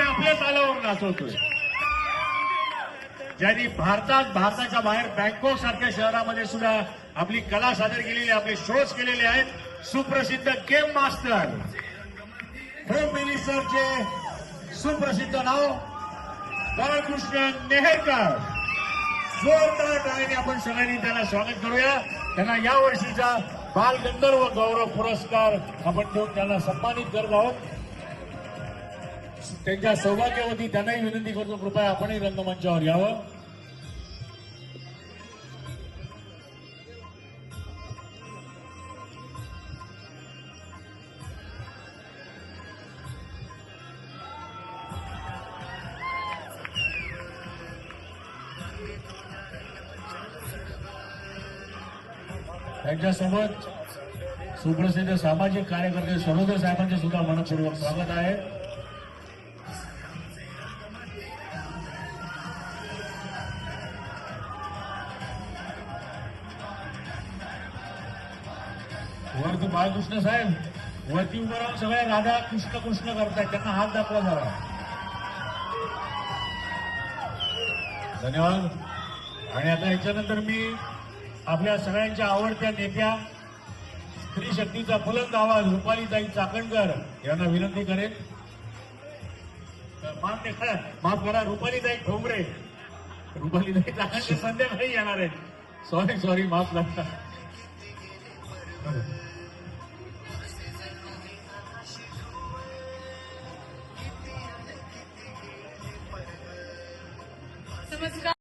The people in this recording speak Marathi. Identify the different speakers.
Speaker 1: म्हणजे आपल्या तालावर नाचवतोय. ज्यांनी भारतात भारताच्या बाहेर बँकॉक सारख्या शहरामध्ये सुद्धा आपली कला सादर केलेली आपले शोज केलेले आहेत. सुप्रसिद्ध गेम मास्टर होम मिनिस्टरचे सुप्रसिद्ध नाव बाळकृष्ण नेहरकर. जोरदार टाळ्याने आपण सगळ्यांनी त्यांना स्वागत करूया. त्यांना या वर्षीचा बालगंधर्व गौरव पुरस्कार आपण देऊन त्यांना सन्मानित करत आहोत. त्यांच्या सौभाग्यवती त्यांनाही विनंती करतो. कृपया आपणही रंगमंचावर यावं. त्यांच्यासोबत सुप्रसिद्ध सामाजिक कार्यकर्ते सरोदर साहेबांचे सुद्धा मनपूर्वक स्वागत आहे. वरती बाळकृष्ण साहेब वरती उभं राहून सगळ्या राधा कृष्ण कृष्ण करतायत. त्यांना हात दाखवा जरा. धन्यवाद. आणि आता याच्यानंतर मी आपल्या सगळ्यांच्या आवडत्या नेत्या स्त्री शक्तीचा बुलंद आवाज रुपालीताई चाकणकर यांना विनंती करेन. माफ करा माफ करा रुपालीताई ठोंबरे. रुपालीताई चाकणकर संध्याकाळी येणार आहेत. सॉरी सॉरी माफ नमस्कार